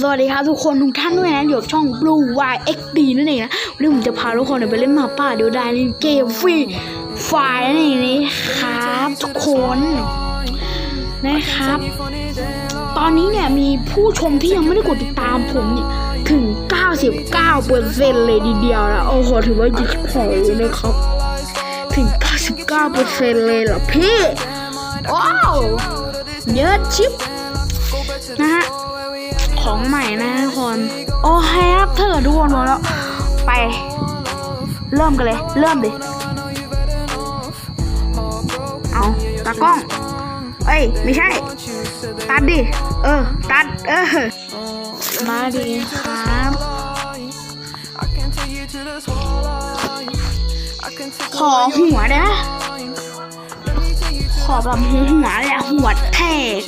สวัสดีครับทุกคนทุกท่านด้วยนะอยู่ช่อง Blue Y X D นั่นเองนะวันนี้ผมจะพาทุกคนไปเล่นมาป่าเดียวดายในเกมฟรีไฟล์นั่นเองนะครับทุกคนนะครับ ตอนนี้เนี่ยมีผู้ชมที่ยังไม่ได้กดติดตามผมเนี่ยถึง 99เปอร์เซ็นต์เลยทีเดียวนะโอ้โหถือว่ายิ่งพอเลยนะครับ ถึง 99เปอร์เซ็นต์เลยเหรอพี่ว้าวเยอะชิบนะฮะ ของใหม่นะทุกคน โอเคครับเธอทุกคนมแล้ว ไป เริ่มกันเลย เริ่มดิเอาตากล้องเอ้ย ไม่ใช่ ตัดดิ เออ ตัด เออ มาดีครับ ขอหัวนะ ขอแบบหัวหัวเลยอะหัวแทก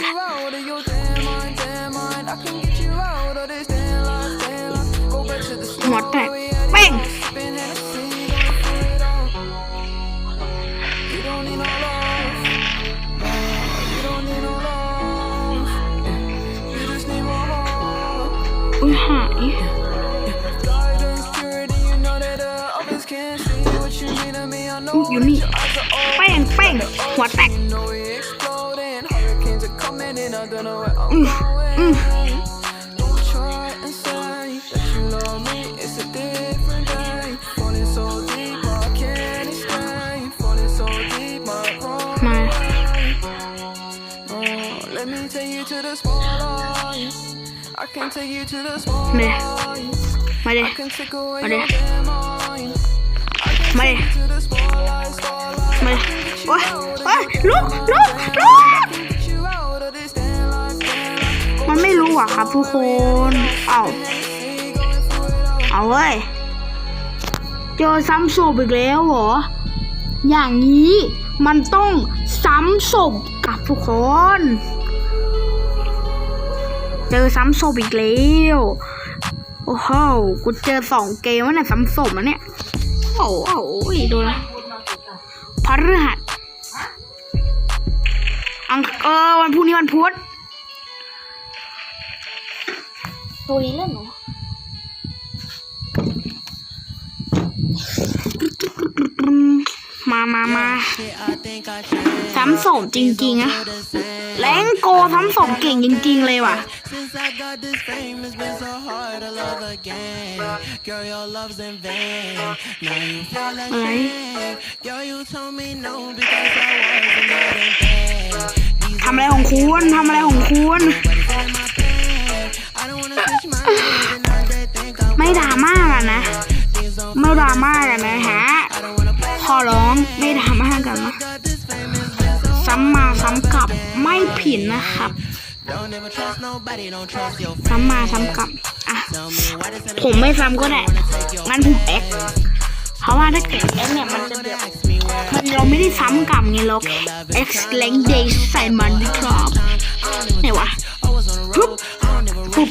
หัวแตกเป้งอุ้ยหายอุ๊ยอยู่นี่เป้งเป้งหัวแตกอืมอืม I can take you to the spotlight. มาเลยมาเลย I can take away Allez. your mind. มาเลย To the spotlight, spotlight. มาเลยโอ๊ยโอ๊ยลุกลุกลุก Get you out of this damn life, damn life. มันไม่รู้อะครับทุกคนเอาเอาเว้ยเจอซ้ำศพอีกแล้วเหรอ อย่างนี้มันต้องซ้ำศพกับทุกคน เจอซ้ำศพอีกแล้วโอ้โหกูเจอสองเกมแล้วเนี่ยซ้ำศพแล้วเนี่ยโอ้โหโอ้ยดูนะพฤหัสอังเออวันพรุ่งนี้วันพุธตัวนี้เล่นเหรอ มามามาซ้ำสมจริงๆอะแรงโกซ้ำสมเก่งจริงๆเลยว่ะ Since I got this fame, it's been so hard to love again. Girl, your love's in vain. Now you feel like อะไร Girl, you told me no because I wasn't good and bad. These ทำอะไรของคุณทำอะไรของคุณ I don't wanna switch my ways and now they think I'm ไม่ดราม่ากันนะ things don't ไม่ดราม่ากันนะฮะ มาซ้ำกลับไม่ผิดนะครับซ้ำมาซ้ำกลับอะผมไม่ซ้ำก็ได้งั้นผมเอ็กเพราะว่าถ้าเกิดเอ็กเนี่ยมันจะแบบมันเราไม่ได้ซ้ำกลับไงเราเอ็กซ์เลงเดย์ใส่มันดีครับไหนวะ I was on the ปุ๊บ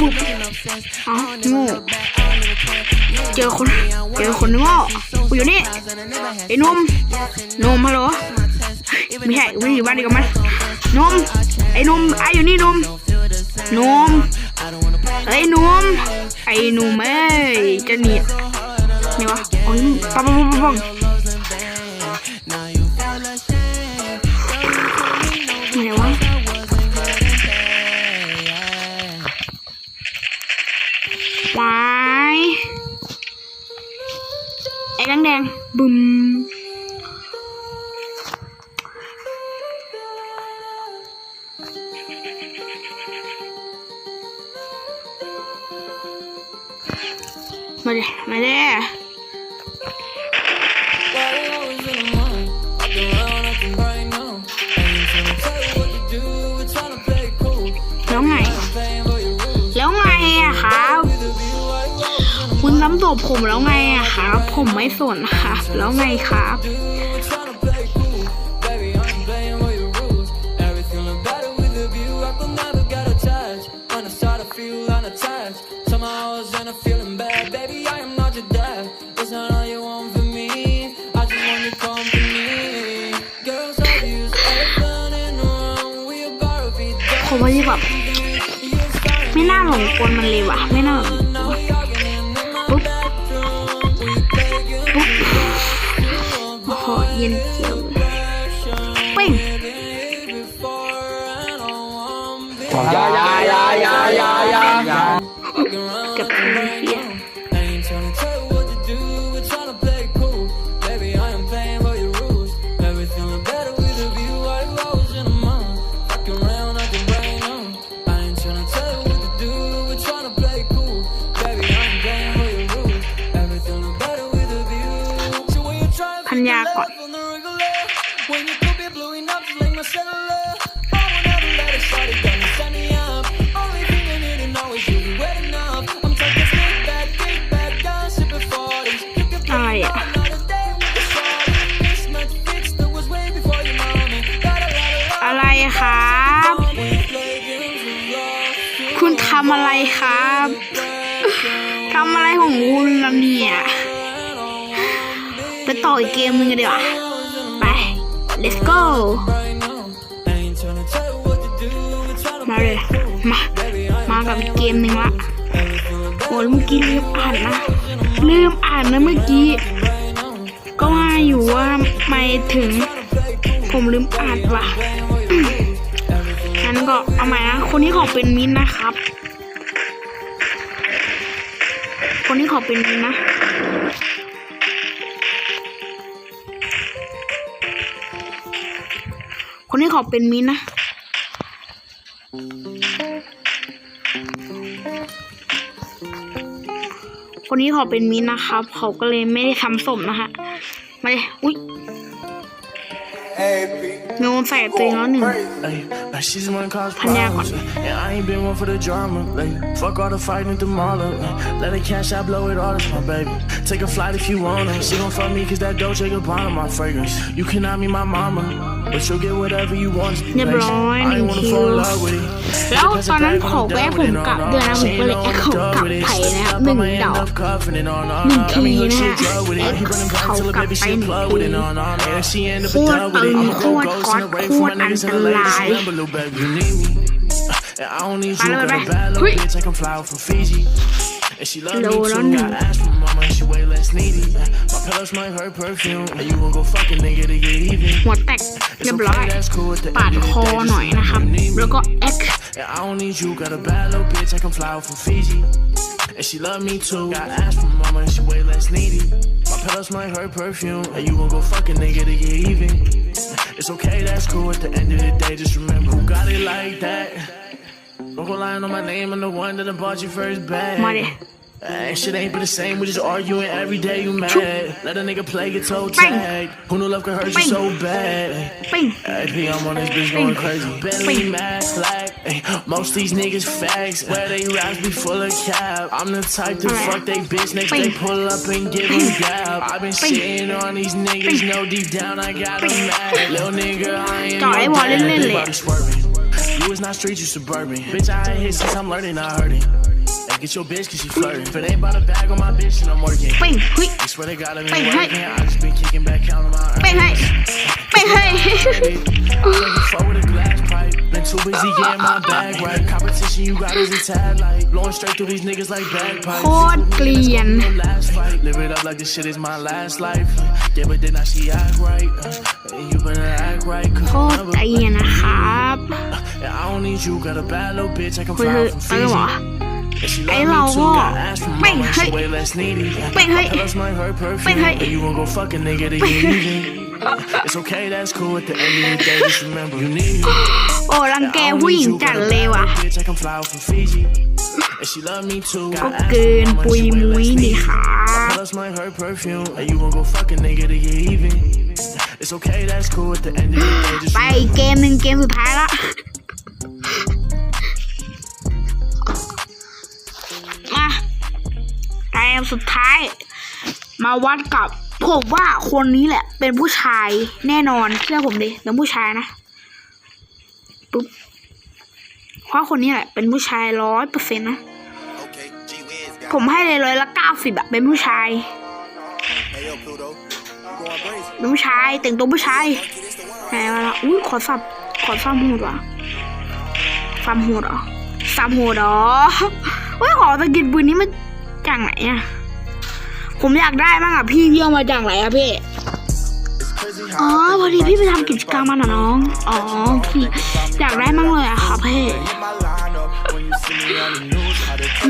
ปุ๊บอ๋อโง่เจอคนเจอคนโง่กูอยู่นี่ไอ้นุ่มนุ่มฮัลโหล ไม่ใช่กูไม่ได้อยู่บ้านเดียวกันมั้ยหนุ่มไอ้หนุ่มไอ้อยู่นี่หนุ่มหนุ่มไอ้หนุ่มไอ้หนุ่มเอ้ยจะหนีนี่วะโอ้ยปังปังปังปัง Now you feel ashamed. ไหนวะวายไอ้แดงแดงๆบึม มาด้มาด้แล้วไง แล้วไงอะครัคุณซ้ำตบผมแล้วไงอะครับ ผมไม่สนครับ แล้วไงครับ หอมคนมันเลยว่ะ ไม่น่าปุ๊บปุ๊บโอ้โหเย็นเจียวปิ้งยายายายายายาเกับ ธัญญาก่อน อะไรอ่อะไรครับ คุณทำอะไรครับทำอะไรของคุณละเนี่ย ต่ออีกเกมหนึงกันดีกว่า ไป let's go มาเลย มา มากับอีกเกมหนึ่งละโอ้ยเมื่อกี้ลืมอ่านนะลืมอ่านนะเมื่อกี้ ก็ว่าอยู่ว่าไม่ถึง ผมลืมอ่านว่ะงั้นก็เอาใหม่นะ คนที่ขอเป็นมินนะครับ คนที่ขอเป็นมินนะ คนที่ขอเป็นมินท์นะ คนนี้ขอเป็นมินท์นะครับ เขาก็เลยไม่ได้ทำสมนะคะมาเลยอุ๊ยโนนใส่ตัวเองแล้วหนึ่ง Ay, like she's the one cause Panya problems. And I ain't been one for the drama. Like, fuck all the fighting at the mall. Up. Let it cash out, blow it all, that's my baby. Take a flight if you wanna. She gon' fuck me cause that Dolce Gabbana my fragrance. You cannot be my mama, but you'll get whatever you want. เรียบร้อย I หนึ่ง ain't wanna คิว fall in love with it. แล้วตอนนั้นขอแวะผมกลับด้วยนะผมก็เลยแอคของกลับไทยนะครับหนึ่งดอก หนึ่งทีนะฮะแอคเขากลับไปหนึ่งทีโคตรตึงโคตรฮอตโคตรอันตราย And I don't need you, Vale, got a vale. bad little Hui. bitch, I can fly out from Fiji. And she love me Low too, on got me. ass from mama, and she way less needy. My pillows might hurt perfume, and you gon' go fuck a nigga to get even. หัวแตก เรียบร้อย ปาดคอหน่อยนะครับ แล้วก็แอค And I don't need you, got a bad little bitch, I can fly out from Fiji. And she love me too, got ass from mama, and she way less needy. My pillows might hurt perfume, and you gon' go fuck a nigga to get even. It's okay, that's cool. At the end of the day, just remember who got it like that. Don't go lying on my name, I'm the one that done bought you first bag. ม Ay, shit ain't been the same, we just arguing every day you mad. Let a nigga play your toe tag. Who knew love could hurt you so bad? Hey, I'm on this bitch going crazy. Bentley mask like, ay, most these niggas facts. Where they raps be full of cap. I'm the type to fuck they bitch next they pull up and give them gap. i been shitting on these niggas, no deep down I got them mad. Little nigga, I ain't no wanna You was not street, you suburban. Bitch, I ain't hit since I'm learning, I heard it. get your bitch cause she flirting. If it ain't about a bag on my bitch, and I'm working. ปิ้งเฮ้ย I swear to God, I've Bang, been hey. working. I just been kicking back, counting my ปิ้ง earnings. ให้ปิ้งให้ Fuck with a glass pipe. Been too busy getting my bag right. Competition you got is a tad light. Blowing straight through these niggas like bagpipes. โคตรเกลียน Last fight. Live it up like this shit is my last life. Yeah, but then I see act right. And you better act right. โค Cause ตรเกลียนนะครับ and I don't need you. Got a bad little bitch. I can เฮ้ย fly เฮ้ย from ไปแล้วเหรอ Fiji. And she ไอ้ love เรา me ก็ too. Got ass from เป้ง mama. เฮ้ย She way less needy. เป้ง มสุดท้าย มาวัดกับผมว่าคนนี้แหละ เป็นผู้ชายแน่นอนเชื่อผมดิเป็นผู้ชายนะปุ๊บเพราะคนนี้แหละ เป็นผู้ชายร้อยเปอร์เซ็นต์นะ Okay, ผมให้เลยร้อยละเก้าสิบอะเป็นผู้ชายเป็นผู้ชายแต่งตัวผู้ชาย Monkey, this the one. ไหนวะล่ะอุ้ยขอสับขอซ้ำหูดว่ะซ้ำหูดเหรอสามโหดเหรอเฮ้ยขอตะกิดปืนนี้มา จากไหนอะผมอยากได้บ้างอะพี่พี่เอามาจากไหนอะพี่ อ๋อพอดีพี่ไปทำกิจกรรมมาหน่ะน้อง อ๋อพี่อยากได้มั่งเลยอะค่ะพี่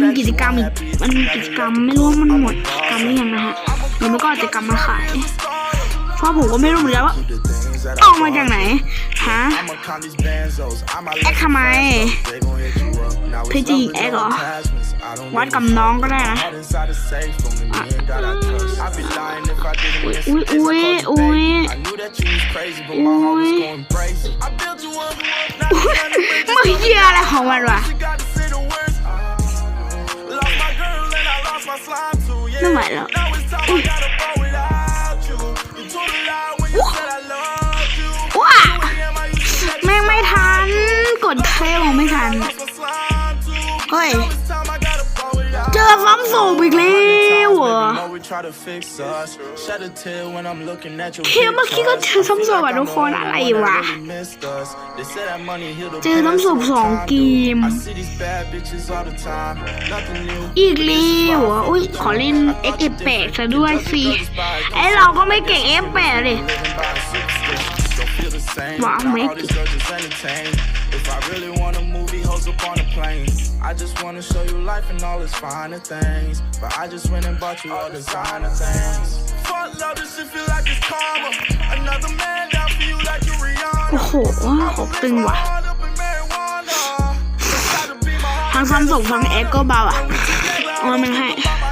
มันกิจกรรมอีกมันกิจกรรมไม่รู้ว่ามันหมดกิจกรรมหรือยังนะฮะหรือไม่ก็กิจกรรมมาขายเพราะผมก็ไม่รู้เหมือนกันว่าเอามาจากไหนฮะแอคทำไม พี่จะยิงแอคเหรอ วัดกับน้องก็ได้นะ อุ๊ยอุ๊ยอุ๊ยอุ๊ยมึงเหี้ยอะไรของมันวะไม่ไหวแล้วอุ๊ยว้าแม่งไม่ทัน กดเทลไม่ทัน เฮ้ยเจอซ้ำสูบอีกแล้วเหรอเที่ยเมื่อกี้ก็เจอซ้ำสูบอะทุกคนอะไรวะ เจอซ้ำสูบสองเกม อีกแล้วเหรออุ้ยขอเล่น X 8 ซะด้วยสิไอเราก็ไม่เก่ง F 8 เลย Wow, make it. If I really want a movie, hoes up on the plane. I just wanna show you life and all its finer things. But I just went and bought you all designer things. Fuck love, this shit feel like it's karma. Another man down for you like you Rihanna. 好笨哇！唐三走上 A 够吧哇！我们看。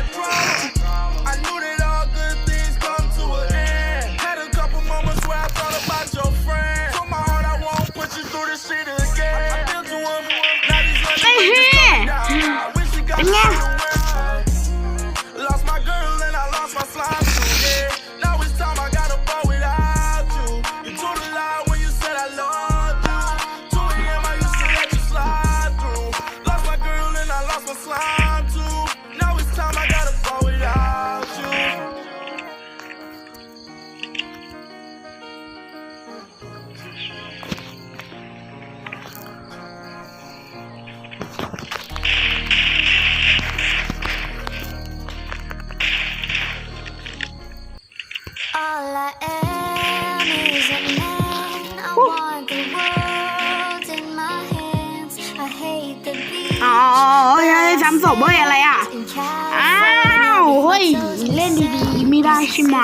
ช่ไหม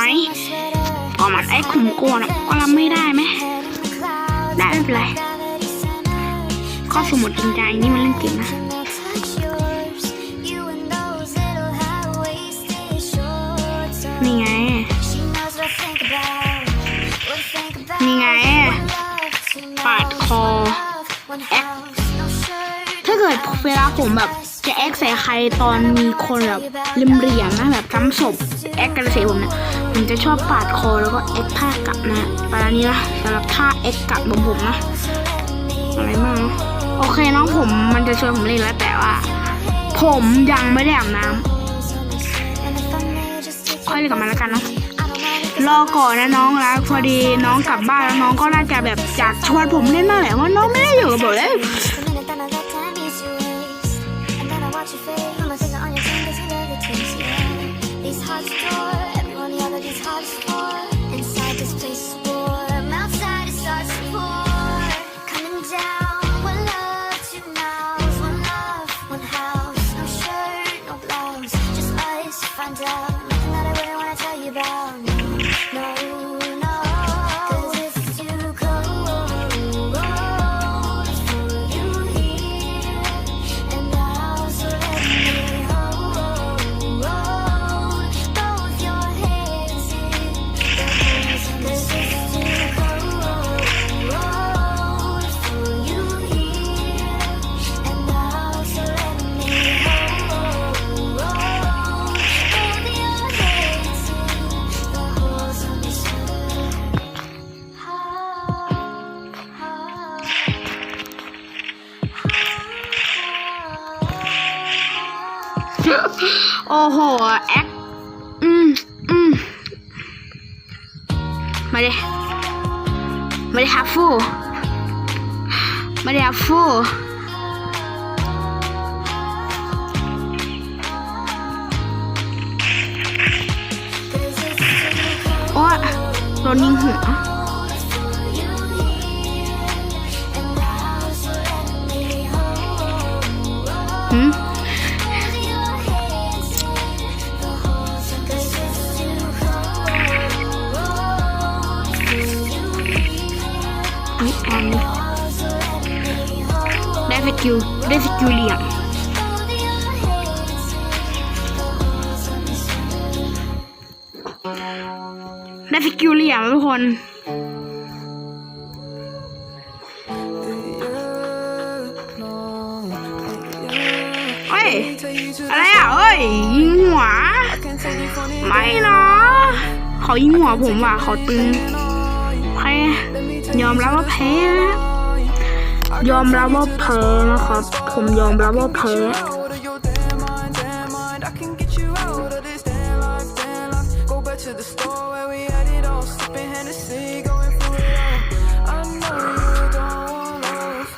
พอมันไอ้ขุมโวนะก็รับไม่ได้ไหมได้ไม่เป็นไรข้อสมุดจริงใจนี่มันเล่นจริงนะนี่ไง นี่ไง ปาดคอแอคถ้าเกิดเวลาผมแบบ จะแอคใส่ใครตอนมีคนแบบริมเรียญนะแบบซ้ำศพแอคกันเสีผมเนี่ยผมจะชอบปาดคอแล้วก็แอคท่ากลับนะประมาณนี้นะสำหรับท่าแอคกลับของผมนะอะไรมากโอเคน้องผมมันจะชวนผมเล่นแล้วแต่ว่า ผมยังไม่ได้อาบน้ำค่อยเล่นกับมันแล้วกันเนาะรอก่อนนะน้องรักพอดีน้องกลับบ้านแล้วน้องก็น่าจะแบบอยากชวนผมเล่นนั่นแหละว่าน้องไม่ได้อยู่กับผมเลย full but they are full โอ้ยโดนยิงหัว ได้สกิลเหลี่ยมทุกคนเฮ้ย อะไรอะเอ้ย ยิงหัว ไม่นะเขายิงหัวผมว่ะเขาตึงแพ้ยอมรับว่าแพ้ ยอมรับว่าแพ้นะครับ ผมยอมรับว่าแพ้ the store where we had it all. Sipping Hennessy, going through it all. I know you don't want love.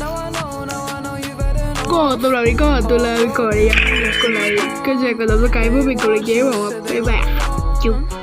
Now I know, now I know you better know. ก็ตัวเรานี้ก็ตัวเราก่อนเลยกดไลค์ก็